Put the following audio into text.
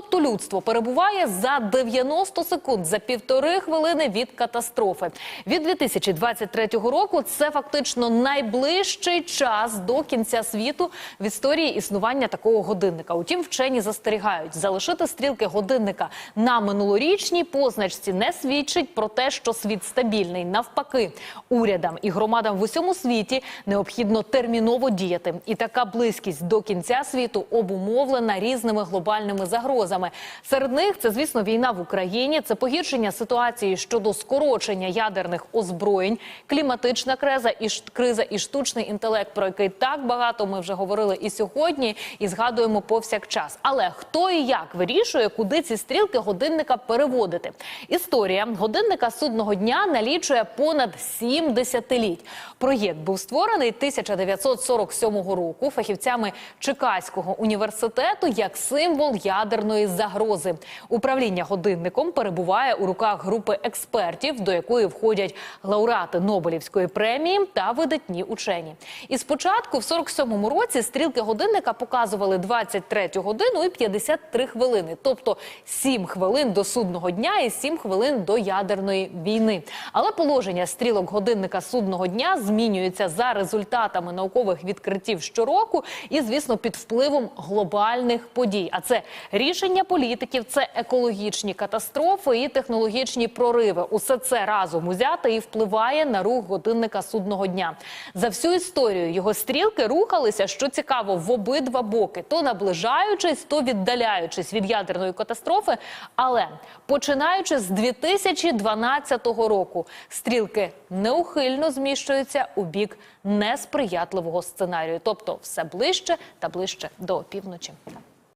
Тобто людство перебуває за 90 секунд за півтори хвилини від катастрофи. Від 2023 року це фактично найближчий час до кінця світу в історії існування такого годинника. Утім, вчені застерігають, залишити стрілки годинника на минулорічній позначці не свідчить про те, що світ стабільний. Навпаки, урядам і громадам в усьому світі необхідно терміново діяти. І така близькість до кінця світу обумовлена різними глобальними загрозами. Серед них це, звісно, війна в Україні, це погіршення ситуації щодо скорочення ядерних озброєнь, кліматична криза і криза і штучний інтелект, про який так багато ми вже говорили і сьогодні, і згадуємо повсякчас. Але хто і як вирішує, куди ці стрілки годинника переводити? Історія годинника судного дня налічує понад сім десятиліть. Проєкт був створений 1947 року фахівцями Чикаського університету як символ ядерної загрози. Управління годинником перебуває у руках групи експертів, до якої входять лауреати Нобелівської премії та видатні учені. І спочатку, в 47-му році, стрілки годинника показували 23 годину і 53 хвилини, тобто 7 хвилин до судного дня і 7 хвилин до ядерної війни. Але положення стрілок годинника судного дня змінюється за результатами наукових відкриттів щороку і, звісно, під впливом глобальних подій. А це рішення політиків, це екологічні катастрофи і технологічні прориви. Усе це разом узяте і впливає на рух годинника судного дня. За всю історію його стрілки рухалися, що цікаво, в обидва боки, то наближаючись, то віддаляючись від ядерної катастрофи. Але починаючи з 2012 року, стрілки неухильно зміщуються у бік несприятливого сценарію, тобто все ближче та ближче до півночі.